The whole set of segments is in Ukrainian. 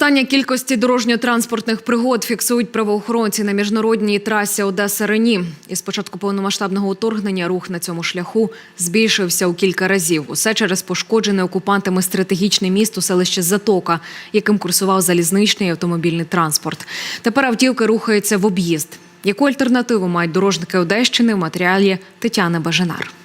Зростання кількості дорожньо-транспортних пригод фіксують правоохоронці на міжнародній трасі Одеса Рені. Із початку повномасштабного уторгнення рух на цьому шляху збільшився у кілька разів. Усе через пошкоджене окупантами стратегічне місто селище Затока, яким курсував залізничний і автомобільний транспорт. Тепер автівки рухаються в об'їзд. Яку альтернативу мають дорожники Одещини в матеріалі Тетяни Бажанар?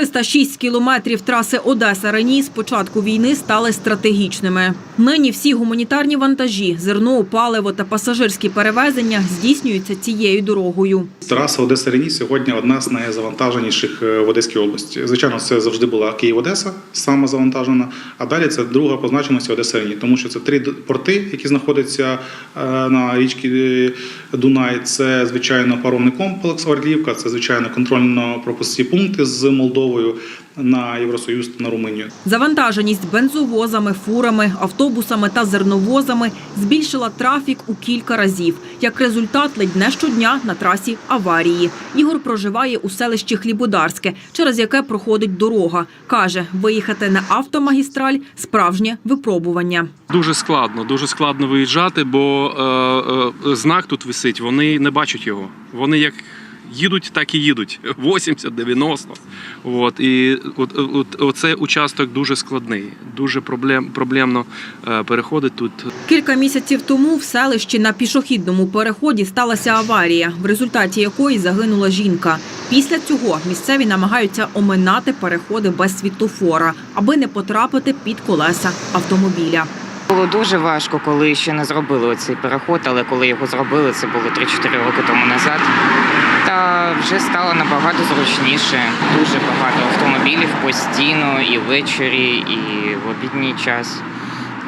306 кілометрів траси Одеса Рені з початку війни стали стратегічними. Нині всі гуманітарні вантажі, зерно, паливо та пасажирські перевезення здійснюються цією дорогою. Траса Одеса Рені сьогодні одна з найзавантаженіших е, в Одеській області. Звичайно, це завжди була Київ-Одеса, саме завантажена. А далі це друга по значимості Одеса Рені, тому що це три порти, які знаходяться е, на річці Дунай. Це звичайно паромний комплекс Орлівка, це звичайно контрольно-пропускні пункти з Молдовою на Євросоюз та на Румунію. Завантаженість бензовозами, фурами, автобусами та зерновозами збільшила трафік у кілька разів. Як результат, ледь не щодня на трасі аварії. Ігор проживає у селищі Хлібодарське, через яке проходить дорога. Каже, виїхати на автомагістраль – справжнє випробування. Дуже складно, дуже складно виїжджати, бо е, е, знак тут висить, вони не бачать його. Вони як їдуть, так і їдуть. 80, 90. От, і от, от, оцей участок дуже складний, дуже проблем, проблемно е, переходить тут. Кілька місяців тому в селищі на пішохідному переході сталася аварія, в результаті якої загинула жінка. Після цього місцеві намагаються оминати переходи без світлофора, аби не потрапити під колеса автомобіля. Було дуже важко, коли ще не зробили цей переход, але коли його зробили, це було 3-4 роки тому назад. Та вже стало набагато зручніше. Дуже багато автомобілів постійно і ввечері, і в обідній час.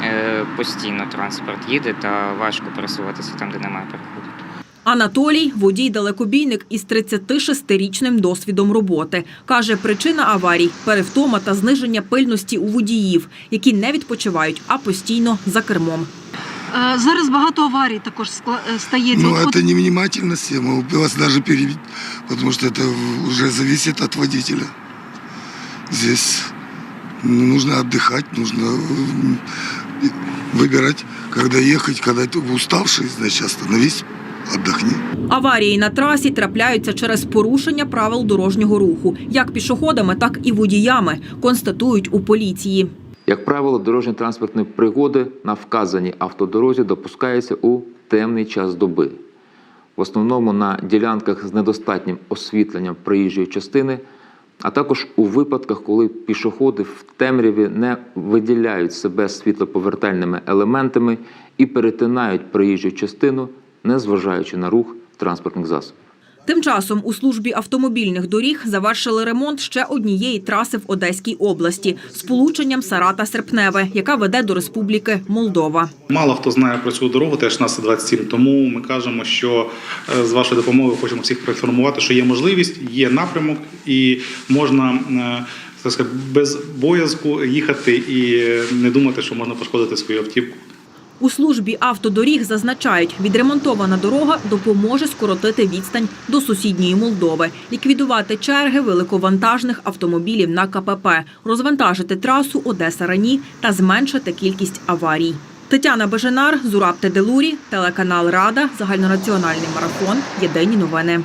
Е, Постійно транспорт їде та важко пересуватися там, де немає переходу. Анатолій – водій-далекобійник із 36-річним досвідом роботи. Каже, причина аварій – перевтома та зниження пильності у водіїв, які не відпочивають, а постійно за кермом. Е, Зараз багато аварій також скла- е, стається. Ну, От- от это невнимательность, я могу вас даже перебить, потому что это в- уже зависит от водителя. Здесь ну, нужно отдыхать, нужно м, выбирать, когда ехать, когда ты уставший, значит, остановись, отдохни. Аварії на трасі трапляються через порушення правил дорожнього руху, як пішоходами, так і водіями, констатують у поліції. Як правило, дорожньо-транспортні пригоди на вказаній автодорозі допускаються у темний час доби. В основному на ділянках з недостатнім освітленням проїжджої частини, а також у випадках, коли пішоходи в темряві не виділяють себе світлоповертальними елементами і перетинають проїжджу частину, незважаючи на рух транспортних засобів. Тим часом у службі автомобільних доріг завершили ремонт ще однієї траси в Одеській області – сполученням Сарата-Серпневе, яка веде до Республіки Молдова. Мало хто знає про цю дорогу, теж нас 27, тому ми кажемо, що е, з вашою допомогою хочемо всіх проінформувати, що є можливість, є напрямок, і можна е, так сказати, без боязку їхати і не думати, що можна пошкодити свою автівку. У службі автодоріг зазначають, відремонтована дорога допоможе скоротити відстань до сусідньої Молдови, ліквідувати черги великовантажних автомобілів на КПП, розвантажити трасу Одеса-Рані та зменшити кількість аварій. Тетяна Беженар, Зураб Теделурі, телеканал Рада, загальнонаціональний марафон. Єдині новини.